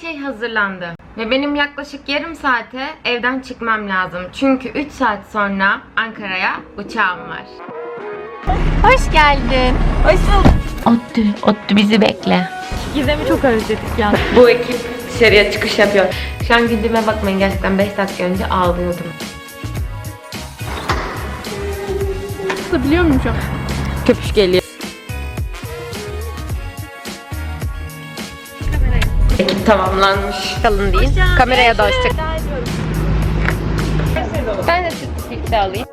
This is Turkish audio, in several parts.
şey hazırlandı. Ve benim yaklaşık yarım saate evden çıkmam lazım. Çünkü 3 saat sonra Ankara'ya uçağım var. Hoş geldin. Hoş bulduk. Ottu, Ottu bizi bekle. Gizem'i çok özledik ya. Bu ekip dışarıya çıkış yapıyor. Şu an gündeme bakmayın gerçekten 5 dakika önce ağlıyordum. Nasıl biliyor şu an? Köpüş geliyor. Tamamlanmış. Kalın değil. Kameraya da hoşça Ben de sütlü silkte alayım.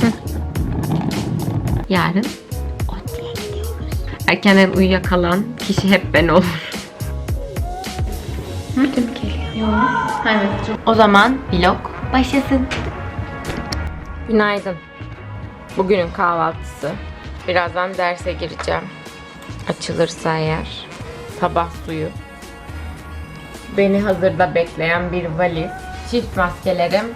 Hı. Yarın Otlu'ya gidiyoruz. Erkenden uyuyakalan kişi hep ben olur. Müdüm geliyor. Evet. O zaman vlog başlasın. Günaydın. Bugünün kahvaltısı. Birazdan derse gireceğim. Açılırsa eğer. Sabah suyu. Beni hazırda bekleyen bir valiz. Çift maskelerim.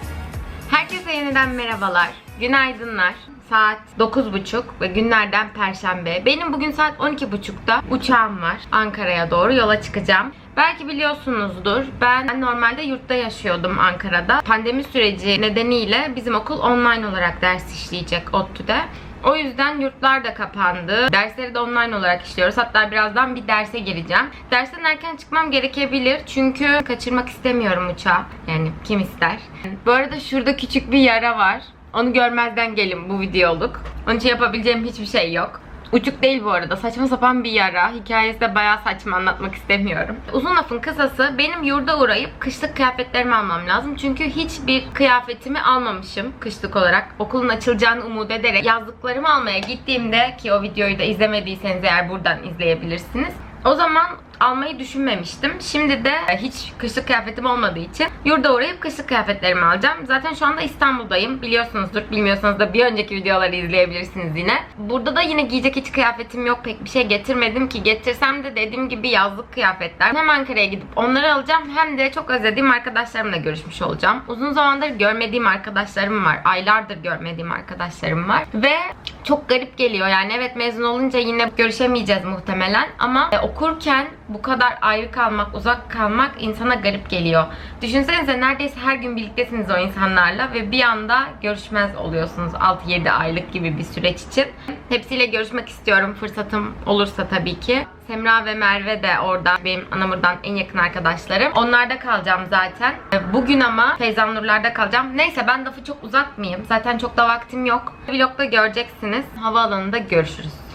Herkese yeniden merhabalar. Günaydınlar. Saat 9.30 ve günlerden perşembe. Benim bugün saat 12.30'da uçağım var. Ankara'ya doğru yola çıkacağım. Belki biliyorsunuzdur. Ben normalde yurtta yaşıyordum Ankara'da. Pandemi süreci nedeniyle bizim okul online olarak ders işleyecek ODTÜ'de. O yüzden yurtlar da kapandı. Dersleri de online olarak işliyoruz. Hatta birazdan bir derse gireceğim. Dersten erken çıkmam gerekebilir. Çünkü kaçırmak istemiyorum uçağı. Yani kim ister? Bu arada şurada küçük bir yara var. Onu görmezden gelin bu videoluk. Onun için yapabileceğim hiçbir şey yok. Uçuk değil bu arada. Saçma sapan bir yara. Hikayesi de bayağı saçma anlatmak istemiyorum. Uzun lafın kısası benim yurda uğrayıp kışlık kıyafetlerimi almam lazım. Çünkü hiçbir kıyafetimi almamışım kışlık olarak. Okulun açılacağını umut ederek yazlıklarımı almaya gittiğimde ki o videoyu da izlemediyseniz eğer buradan izleyebilirsiniz. O zaman almayı düşünmemiştim. Şimdi de hiç kışlık kıyafetim olmadığı için yurda uğrayıp kışlık kıyafetlerimi alacağım. Zaten şu anda İstanbul'dayım. Biliyorsunuzdur. Bilmiyorsanız da bir önceki videoları izleyebilirsiniz yine. Burada da yine giyecek hiç kıyafetim yok. Pek bir şey getirmedim ki. Getirsem de dediğim gibi yazlık kıyafetler. Hem Ankara'ya gidip onları alacağım hem de çok özlediğim arkadaşlarımla görüşmüş olacağım. Uzun zamandır görmediğim arkadaşlarım var. Aylardır görmediğim arkadaşlarım var. Ve çok garip geliyor. Yani evet mezun olunca yine görüşemeyeceğiz muhtemelen ama e, okurken bu kadar ayrı kalmak, uzak kalmak insana garip geliyor. Düşünsenize neredeyse her gün birliktesiniz o insanlarla ve bir anda görüşmez oluyorsunuz 6-7 aylık gibi bir süreç için. Hepsiyle görüşmek istiyorum fırsatım olursa tabii ki. Semra ve Merve de orada benim Anamur'dan en yakın arkadaşlarım. Onlarda kalacağım zaten. Bugün ama Feyzan Nurlar'da kalacağım. Neyse ben lafı çok uzatmayayım. Zaten çok da vaktim yok. Vlogda göreceksiniz. Havaalanında görüşürüz.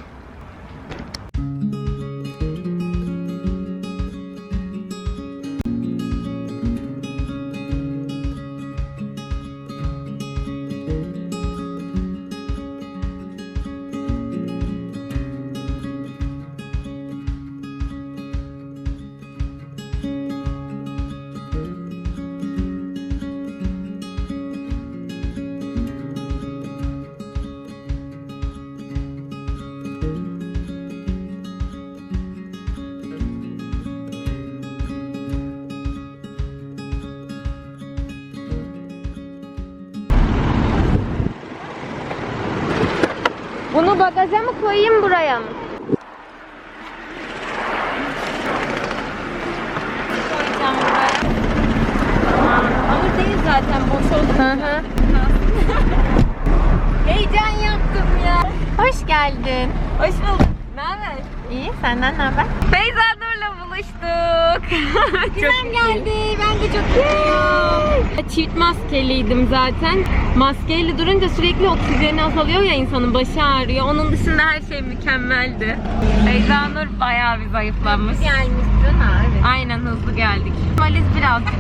Bunu bagaja mı koyayım buraya mı? Koyacağım buraya. Hamur değil zaten boş oldu. Heyecan yaptım ya. Hoş geldin. Hoş bulduk. Ne haber? İyi, senden ne haber? Feyza Buluştuk. Güzel geldi. Ben de çok iyiyim. Çift maskeliydim zaten. Maskeyle durunca sürekli oksijeni azalıyor ya insanın başı ağrıyor. Onun dışında her şey mükemmeldi. Feyza Nur bayağı bir zayıflamış. Gelmişsin ha evet. Aynen hızlı geldik. Valiz birazcık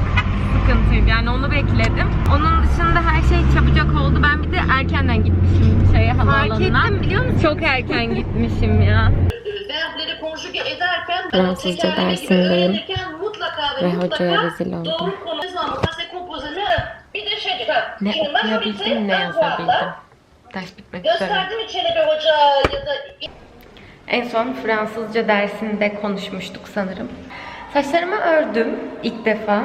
sıkıntıydı yani onu bekledim. Onun dışında her şey çabucak oldu. Ben bir de erkenden gitmişim şeye havaalanına. ettim, biliyor musun? Çok erken gitmişim ya. Konjuge ederken Fransızca dersindeyim. mutlaka Ve mutlaka hocaya rezil oldum. Doğru konu ne zaman pase kompozini bir de şey ha, Ne okuyabildim ne yazabildim. Ders bitmek üzere. Gösterdim mi Çelebi Hoca ya da En son Fransızca dersinde konuşmuştuk sanırım. Saçlarımı ördüm ilk defa.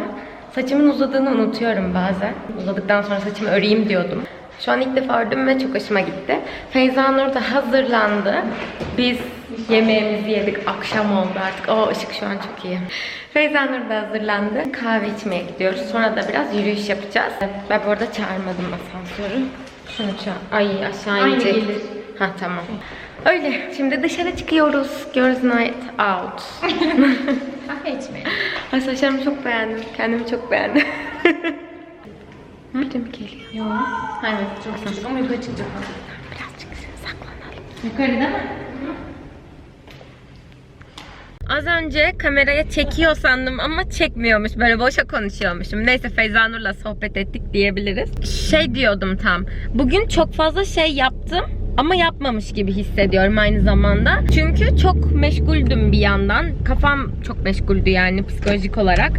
Saçımın uzadığını unutuyorum bazen. Uzadıktan sonra saçımı öreyim diyordum. Şu an ilk defa ördüm ve çok hoşuma gitti. Feyza Nur da hazırlandı. Biz Yemeğimizi yedik. Akşam oldu artık. O ışık şu an çok iyi. Feyza Nur da hazırlandı. Kahve içmeye gidiyoruz. Sonra da biraz yürüyüş yapacağız. Ben bu arada çağırmadım asansörü. Şunu çağır. Ay aşağı Aynı inecek. gelir. Ha tamam. Öyle. Şimdi dışarı çıkıyoruz. Girls night out. Kahve içmeye. Ay saçlarımı çok beğendim. Kendimi çok beğendim. Biri mi geliyor? Yok. Evet çok küçük ama yukarı çıkacak. Birazcık saklanalım. Yukarı değil mi? Az önce kameraya çekiyor sandım ama çekmiyormuş. Böyle boşa konuşuyormuşum. Neyse Feyza Nur'la sohbet ettik diyebiliriz. Şey diyordum tam. Bugün çok fazla şey yaptım ama yapmamış gibi hissediyorum aynı zamanda. Çünkü çok meşguldüm bir yandan. Kafam çok meşguldü yani psikolojik olarak.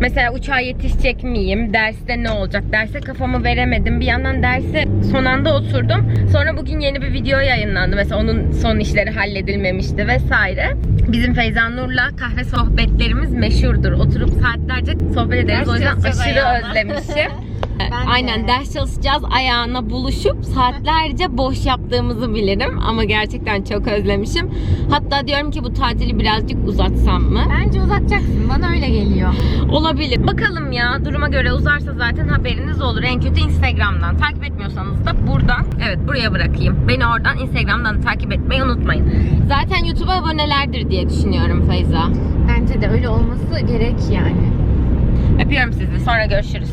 Mesela uçağa yetişecek miyim? Derste ne olacak? Derse kafamı veremedim. Bir yandan derse son anda oturdum. Sonra bugün yeni bir video yayınlandı. Mesela onun son işleri halledilmemişti vesaire. Bizim Feyza Nur'la kahve sohbetlerimiz meşhurdur. Oturup saatlerce sohbet ederiz. Ders o yüzden aşırı ayağına. özlemişim. Ben de. Aynen ders çalışacağız ayağına buluşup saatlerce boş yaptığımızı bilirim ama gerçekten çok özlemişim. Hatta diyorum ki bu tatili birazcık uzatsam mı? Bence uzatacaksın. Bana öyle geliyor. Olabilir. Bakalım ya duruma göre uzarsa zaten haberiniz olur. En kötü Instagram'dan. Takip etmiyorsanız da buradan. Evet buraya bırakayım. Beni oradan Instagram'dan takip etmeyi unutmayın. Zaten YouTube'a abonelerdir diye düşünüyorum Feyza. Bence de öyle olması gerek yani. Öpüyorum sizi. Sonra görüşürüz.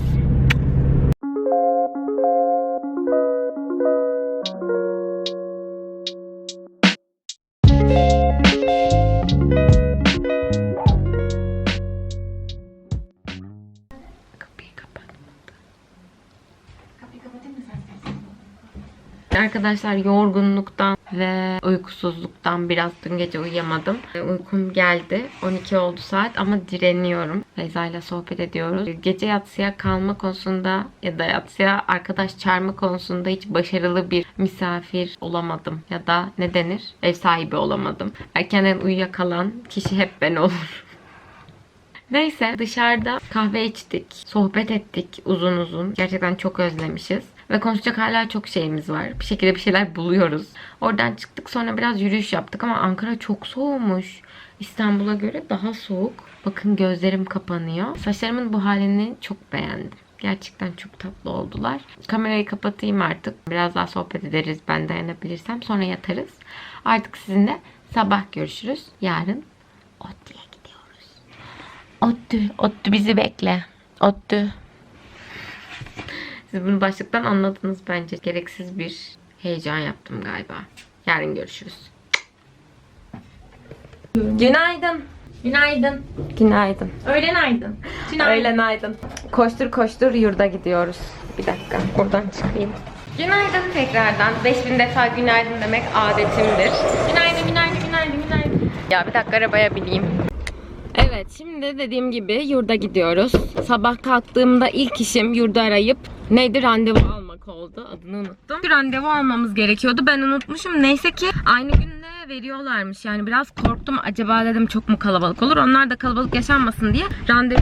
Arkadaşlar yorgunluktan ve uykusuzluktan biraz dün gece uyuyamadım. Uykum geldi. 12 oldu saat ama direniyorum. Feyza ile sohbet ediyoruz. Gece yatsıya kalma konusunda ya da yatsıya arkadaş çağırma konusunda hiç başarılı bir misafir olamadım. Ya da ne denir? Ev sahibi olamadım. Erkenden uyuyakalan kişi hep ben olur. Neyse dışarıda kahve içtik, sohbet ettik uzun uzun. Gerçekten çok özlemişiz. Ve konuşacak hala çok şeyimiz var. Bir şekilde bir şeyler buluyoruz. Oradan çıktık sonra biraz yürüyüş yaptık ama Ankara çok soğumuş. İstanbul'a göre daha soğuk. Bakın gözlerim kapanıyor. Saçlarımın bu halini çok beğendim. Gerçekten çok tatlı oldular. Kamerayı kapatayım artık. Biraz daha sohbet ederiz ben dayanabilirsem. Sonra yatarız. Artık sizinle sabah görüşürüz. Yarın Otlu'ya gidiyoruz. Ottu, Ottu bizi bekle. Ottu. Siz bunu başlıktan anladınız bence. Gereksiz bir heyecan yaptım galiba. Yarın görüşürüz. Günaydın. Günaydın. Günaydın. Öğlen aydın. Öğlen aydın. Koştur koştur yurda gidiyoruz. Bir dakika buradan çıkayım. Günaydın tekrardan. 5000 defa günaydın demek adetimdir. Günaydın, günaydın, günaydın, günaydın. Ya bir dakika arabaya bineyim. Evet şimdi dediğim gibi yurda gidiyoruz. Sabah kalktığımda ilk işim yurdu arayıp neydi randevu almak oldu. Adını unuttum. Bir randevu almamız gerekiyordu. Ben unutmuşum. Neyse ki aynı günde veriyorlarmış. Yani biraz korktum. Acaba dedim çok mu kalabalık olur? Onlar da kalabalık yaşanmasın diye randevu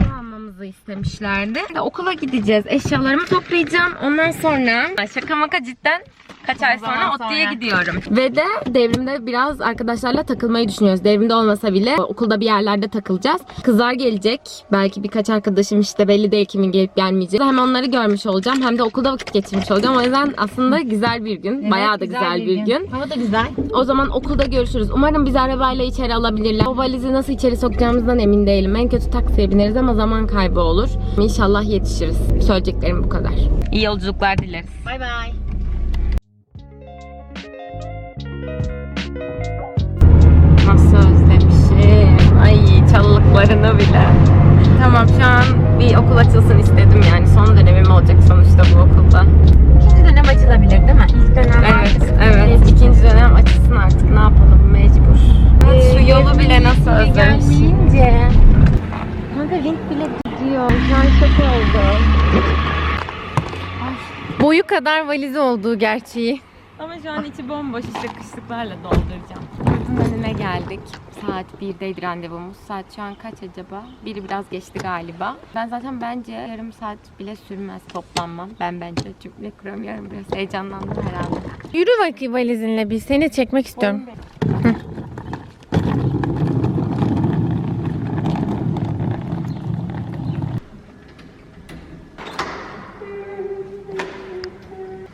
almamızı istemişlerdi. De okula gideceğiz. Eşyalarımı toplayacağım. Ondan sonra şaka maka cidden kaç ay sonra sonra. gidiyorum. Ve de devrimde biraz arkadaşlarla takılmayı düşünüyoruz. Devrimde olmasa bile okulda bir yerlerde takılacağız. Kızlar gelecek. Belki birkaç arkadaşım işte belli değil kimin gelip gelmeyeceği. Hem onları görmüş olacağım hem de okulda vakit geçirmiş olacağım. O yüzden aslında güzel bir gün. Bayağı da güzel, bir gün. Hava da güzel. O zaman okulda görüşürüz. Umarım bizi arabayla içeri alabilirler. O valizi nasıl içeri sokacağımızdan emin değilim. En kötü taksiye bineriz ama zaman kaybı olur. İnşallah yetişiriz. Söyleyeceklerim bu kadar. İyi yolculuklar dileriz. Bay bay. Nasıl özlemişim. Ay çalılıklarını bile. Tamam şu an bir okul açılsın istedim yani. Son dönemim olacak sonuçta bu okulda. İkinci dönem açılabilir değil mi? İlk dönem Evet, artık. evet. İkinci dönem açılsın artık. Ne yapalım mecbur. Ee, Şu yolu bile nasıl özlemişim. Gelmeyince. Kanka renk bile gidiyor. Şu an şok oldum. Boyu kadar valizi olduğu gerçeği. Ama şu an içi bomboş işte kışlıklarla dolduracağım. Yurdun önüne geldik. Saat 1'deydi randevumuz. Saat şu an kaç acaba? Biri biraz geçti galiba. Ben zaten bence yarım saat bile sürmez toplanmam. Ben bence cümle kuramıyorum. Biraz heyecanlandım herhalde. Yürü bakayım valizinle bir. Seni çekmek istiyorum.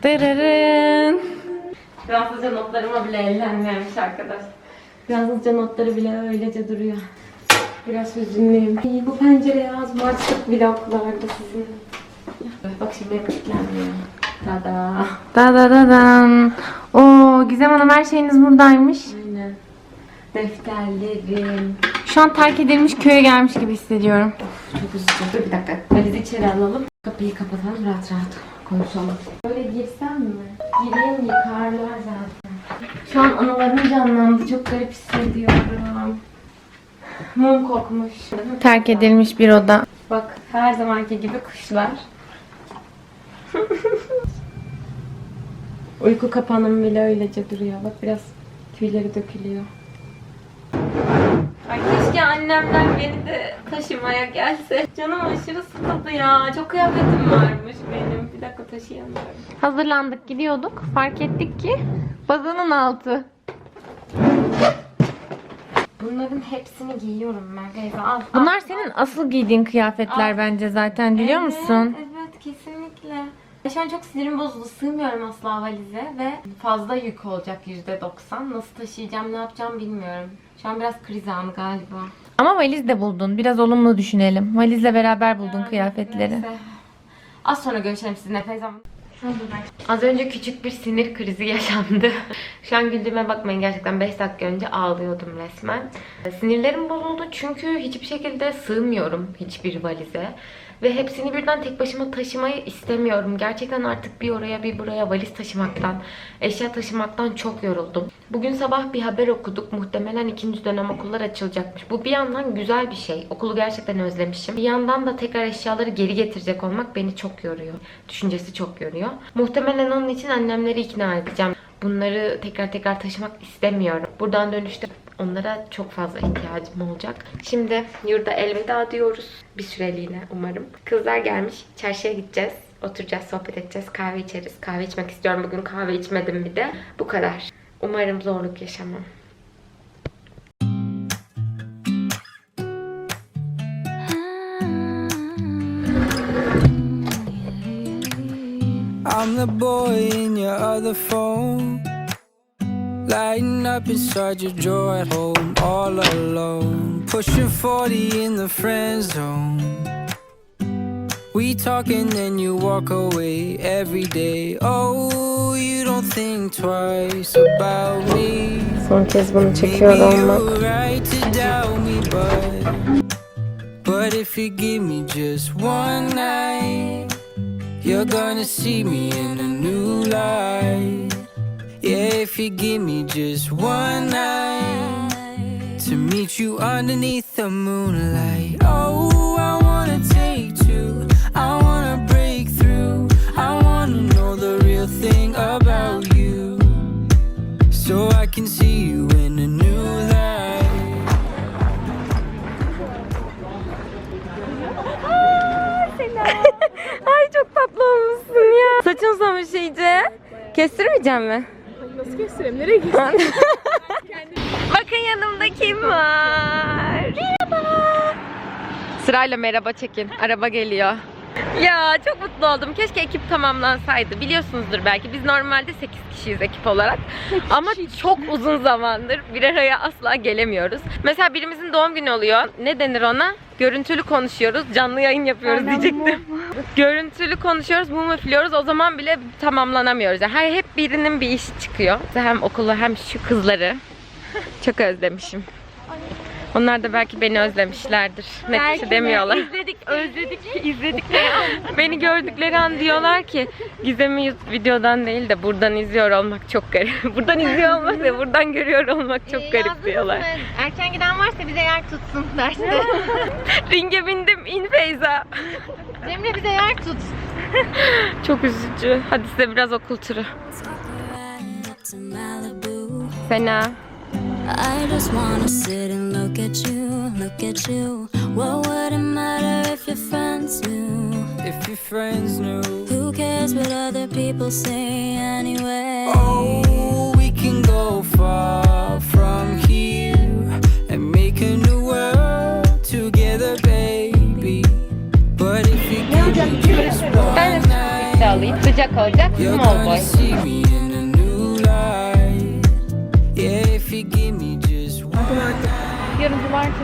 Dırırın. Fransızca notlarıma bile ellenmemiş arkadaş. Fransızca notları bile öylece duruyor. Biraz hüzünlüyüm. İyi, bu pencereye az başlık vloglarda sizin. Bak şimdi benim kilitlenmiyor. Tada. Da da da dan. Oo Gizem Hanım her şeyiniz buradaymış. Aynen. Defterlerim. Şu an terk edilmiş köye gelmiş gibi hissediyorum. Of, çok üzücü. Dur bir dakika. Valizi içeri alalım. Kapıyı kapatalım rahat rahat konuşalım. Böyle girsem mi? Gireyim yıkarlar zaten. Şu an anılarım canlandı. Çok garip hissediyorum. Mum kokmuş. Terk edilmiş bir oda. Bak her zamanki gibi kuşlar. Uyku kapanım bile öylece duruyor. Bak biraz tüyleri dökülüyor. Ay keşke annemler beni de taşımaya gelse. Canım aşırı sıkıldı ya. Çok kıyafetim varmış taşıyamıyorum. Hazırlandık gidiyorduk. Fark ettik ki bazanın altı. Bunların hepsini giyiyorum ben Beyza. Al. Bunlar senin asıl giydiğin kıyafetler bence zaten biliyor musun? Evet kesinlikle. Şu an çok sinirim bozuldu. Sığmıyorum asla valize ve fazla yük olacak %90. Nasıl taşıyacağım, ne yapacağım bilmiyorum. Şu an biraz kriz anı galiba. Ama valiz de buldun. Biraz olumlu düşünelim. Valizle beraber buldun kıyafetleri. Neyse. Az sonra görüşelim sizinle Feyzam. Az önce küçük bir sinir krizi yaşandı. Şu an güldüğüme bakmayın gerçekten 5 dakika önce ağlıyordum resmen. Sinirlerim bozuldu çünkü hiçbir şekilde sığmıyorum hiçbir valize. Ve hepsini birden tek başıma taşımayı istemiyorum. Gerçekten artık bir oraya bir buraya valiz taşımaktan, eşya taşımaktan çok yoruldum. Bugün sabah bir haber okuduk. Muhtemelen ikinci dönem okullar açılacakmış. Bu bir yandan güzel bir şey. Okulu gerçekten özlemişim. Bir yandan da tekrar eşyaları geri getirecek olmak beni çok yoruyor. Düşüncesi çok yoruyor. Muhtemelen onun için annemleri ikna edeceğim. Bunları tekrar tekrar taşımak istemiyorum. Buradan dönüşte onlara çok fazla ihtiyacım olacak. Şimdi yurda elveda diyoruz. Bir süreliğine umarım. Kızlar gelmiş. Çarşıya gideceğiz. Oturacağız, sohbet edeceğiz, kahve içeriz. Kahve içmek istiyorum. Bugün kahve içmedim bir de. Bu kadar. Umarım zorluk yaşamam. I'm the boy in your other phone. Lighting up inside your drawer at home, all alone. Pushing 40 in the friend zone. We talk and then you walk away every day. Oh, you don't think twice about me. Son kez bunu çekiyor olmak. you're right to doubt me, but but if you give me just one night, you're gonna see me in a new light. Yeah, if you give me just one night to meet you underneath the moonlight. Oh, I wanna take two. I wanna break through. I wanna know the real thing about çok tatlı olmuşsun ya. Saçın uzamış iyice. Kestirmeyeceğim mi? Nasıl kestireyim? Nereye kestireyim? Bakın yanımda kim var? Merhaba. Sırayla merhaba çekin. Araba geliyor. Ya çok mutlu oldum. Keşke ekip tamamlansaydı. Biliyorsunuzdur belki. Biz normalde 8 kişiyiz ekip olarak. Ama çok uzun zamandır bir araya asla gelemiyoruz. Mesela birimizin doğum günü oluyor. Ne denir ona? Görüntülü konuşuyoruz. Canlı yayın yapıyoruz diyecektim. Görüntülü konuşuyoruz, mum üflüyoruz. O zaman bile tamamlanamıyoruz. Yani her hep birinin bir işi çıkıyor. Hem okulu hem şu kızları. Çok özlemişim. Onlar da belki beni özlemişlerdir. Net bir şey demiyorlar. İzledik, özledik, izledik. Beni gördükleri an diyorlar ki Gizem'i videodan değil de buradan izliyor olmak çok garip. buradan izliyor olmak ve buradan görüyor olmak çok garip diyorlar. Erken giden varsa bize yer tutsun derste. Ringe bindim in Feyza. Cemre bize yer tut. Çok üzücü. Hadi size biraz okul turu. Fena. I just wanna sit and look at you, look at you. What would it matter if your friends knew? If your friends knew. Who cares what other people say anyway? Oh, we can go far from here and make a new world together, baby. But if you give me just one night, alayım. Sıcak olacak. You're Small gonna see me Yarın cumartesi.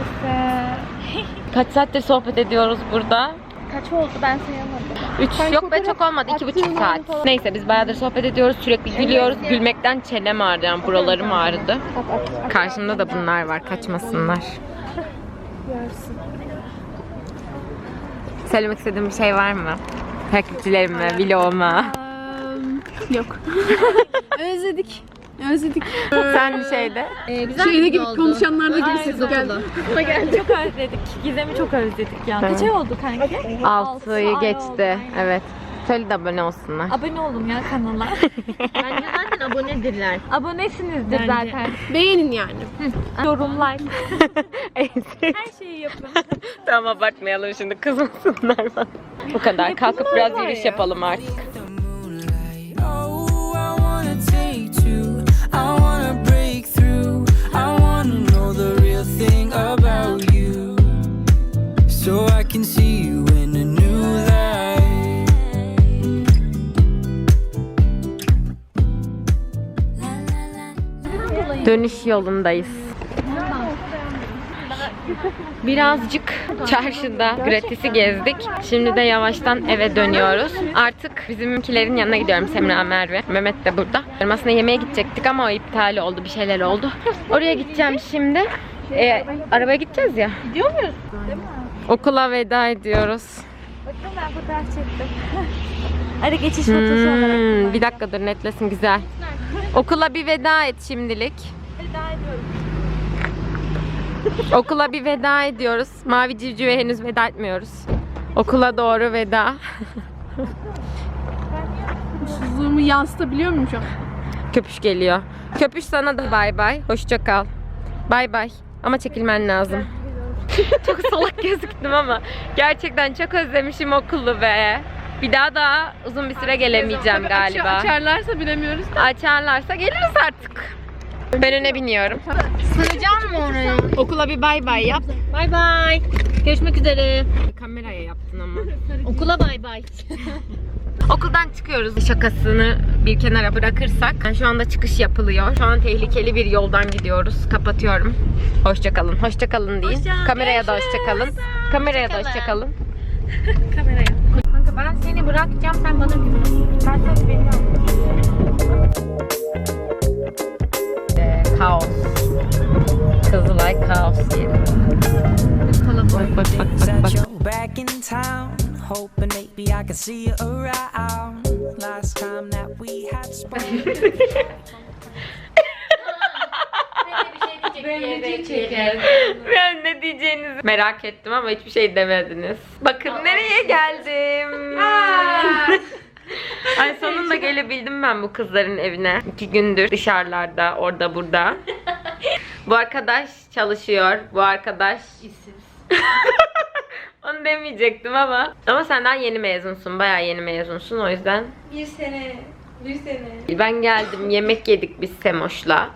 Kaç saattir sohbet ediyoruz burada? Kaç oldu ben sayamadım. 3 yok be çok olmadı. iki buçuk saat. Neyse biz bayağıdır sohbet ediyoruz. Sürekli gülüyoruz. Gülmekten çenem ağrıdı. Yani buralarım ağrıdı. Karşımda da bunlar var. Kaçmasınlar. Söylemek istediğim bir şey var mı? Takipçilerime, vloguma. Yok. Özledik. Özledik. Sen bir şeyde. Şeyde gibi konuşanlarda gibi ses geldi. Çok özledik. Gizem'i çok özledik ya. Kaç ay oldu kanki? 6'yı ay geçti. Evet. Söyle de abone olsunlar. Abone olun ya kanala. Bence zaten abonedirler. Abonesinizdir zaten. Beğenin yani. Yorum, like. Her şeyi yapın. tamam abartmayalım şimdi kızmasınlar bana. Bu kadar. Kalkıp biraz yürüyüş yapalım artık. About you. So I can see you in a new light. Dönüş yolundayız. Birazcık çarşıda gratisi gezdik. Şimdi de yavaştan eve dönüyoruz. Artık bizimkilerin yanına gidiyorum Semra Merve. Mehmet de burada. Aslında yemeğe gidecektik ama o iptal oldu. Bir şeyler oldu. Oraya gideceğim şimdi. E, arabaya gideceğiz ya. Gidiyor muyuz? Okula veda ediyoruz. Bakın ben fotoğraf çektim. Hadi geçiş fotosu olarak. Hmm, bir dakikadır netlesin güzel. Okula bir veda et şimdilik. Veda ediyorum. Okula bir veda ediyoruz. Mavi civcive henüz veda etmiyoruz. Okula doğru veda. Mutsuzluğumu yansıtabiliyor muyum şu an? Köpüş geliyor. Köpüş sana da bay bay. Hoşça kal. Bay bay. Ama çekilmen lazım. çok salak gözüktüm ama gerçekten çok özlemişim okulu be. Bir daha daha uzun bir süre gelemeyeceğim galiba. Açarlarsa bilemiyoruz. Açarlarsa geliriz artık. Ben öne biniyorum. Sığacağım mı oraya? Okula bir bay bay yap. Bay bay. Görüşmek üzere. Kameraya yaptın ama. Okula bay bay. Okuldan çıkıyoruz. Şakasını bir kenara bırakırsak. Yani şu anda çıkış yapılıyor. Şu an tehlikeli bir yoldan gidiyoruz. Kapatıyorum. Hoşça kalın. Hoşça kalın deyin. Hoşça- Kameraya da görüşürüz. hoşça kalın. Kameraya da Hoşça hoşça kalın. kalın. Kameraya. Kanka ben seni bırakacağım sen bana güven. Ben seni bekliyorum. Ee, kaos. Kızılay kaos yeri. Bak bak bak bak bak. Hoping maybe I can see you around. Last time that we had spoken. Ben ne diyeceğinizi merak ettim ama hiçbir şey demediniz. Bakın nereye geldim. Ay sonunda gelebildim ben bu kızların evine. İki gündür dışarılarda, orada burada. bu arkadaş çalışıyor. Bu arkadaş Onu demeyecektim ama. Ama senden yeni mezunsun. Bayağı yeni mezunsun. O yüzden Bir sene. Bir sene. ben geldim. Yemek yedik biz Semoş'la.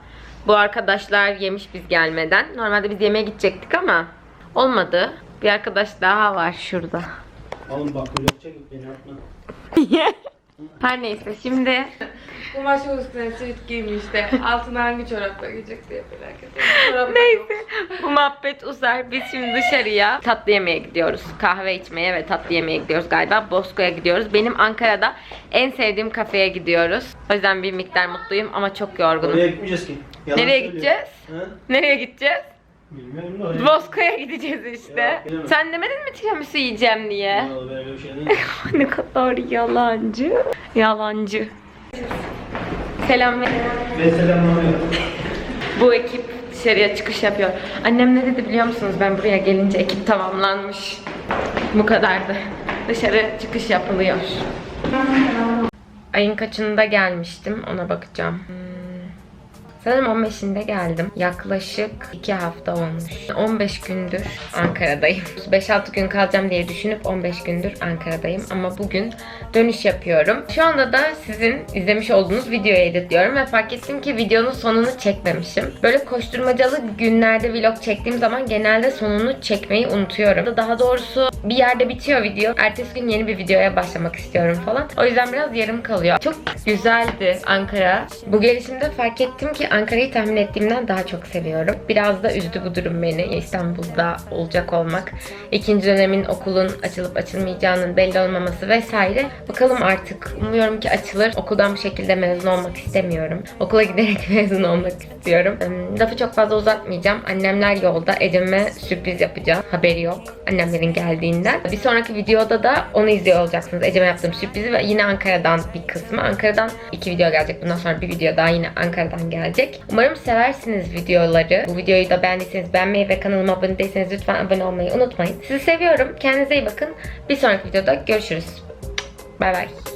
Bu arkadaşlar yemiş biz gelmeden. Normalde biz yemeğe gidecektik ama olmadı. Bir arkadaş daha var şurada. Oğlum bak böyle çek beni atma. Her neyse şimdi Bu maç üstüne sivit giymiş de altına hangi çorapla giyecek diye merak ediyorum. neyse bu muhabbet uzar. Biz şimdi dışarıya tatlı yemeye gidiyoruz. Kahve içmeye ve tatlı yemeye gidiyoruz galiba. Bosco'ya gidiyoruz. Benim Ankara'da en sevdiğim kafeye gidiyoruz. O yüzden bir miktar mutluyum ama çok yorgunum. Oraya gitmeyeceğiz ki. Yalan Nereye söylüyor. gideceğiz? Ha? Nereye gideceğiz? Bilmiyorum da. Bosco'ya gideceğiz işte. Ya, bilemem. Sen demedin mi tiramisu yiyeceğim diye? Vallahi ben öyle bir şey değil. ne kadar yalancı. Yalancı. Selam ver. Ben selamlamıyorum. Bu ekip dışarıya çıkış yapıyor. Annem ne dedi biliyor musunuz? Ben buraya gelince ekip tamamlanmış. Bu kadardı. Dışarı çıkış yapılıyor. Ayın kaçında gelmiştim ona bakacağım. Hmm. Sanırım 15'inde geldim. Yaklaşık 2 hafta olmuş. 15 gündür Ankara'dayım. 5-6 gün kalacağım diye düşünüp 15 gündür Ankara'dayım. Ama bugün dönüş yapıyorum. Şu anda da sizin izlemiş olduğunuz videoyu editliyorum ve fark ettim ki videonun sonunu çekmemişim. Böyle koşturmacalı günlerde vlog çektiğim zaman genelde sonunu çekmeyi unutuyorum. Daha doğrusu bir yerde bitiyor video. Ertesi gün yeni bir videoya başlamak istiyorum falan. O yüzden biraz yarım kalıyor. Çok güzeldi Ankara. Bu gelişimde fark ettim ki Ankara'yı tahmin ettiğimden daha çok seviyorum. Biraz da üzdü bu durum beni. İstanbul'da olacak olmak. İkinci dönemin okulun açılıp açılmayacağının belli olmaması vesaire. Bakalım artık. Umuyorum ki açılır. Okuldan bu şekilde mezun olmak istemiyorum. Okula giderek mezun olmak istiyorum. Lafı çok fazla uzatmayacağım. Annemler yolda. Ecem'e sürpriz yapacağım. Haberi yok. Annemlerin geldiğinden. Bir sonraki videoda da onu izliyor olacaksınız. Ecem'e yaptığım sürprizi ve yine Ankara'dan bir kısmı. Ankara'dan iki video gelecek. Bundan sonra bir video daha yine Ankara'dan gelecek. Umarım seversiniz videoları. Bu videoyu da beğendiyseniz beğenmeyi ve kanalıma abone değilseniz lütfen abone olmayı unutmayın. Sizi seviyorum. Kendinize iyi bakın. Bir sonraki videoda görüşürüz. Bay bay.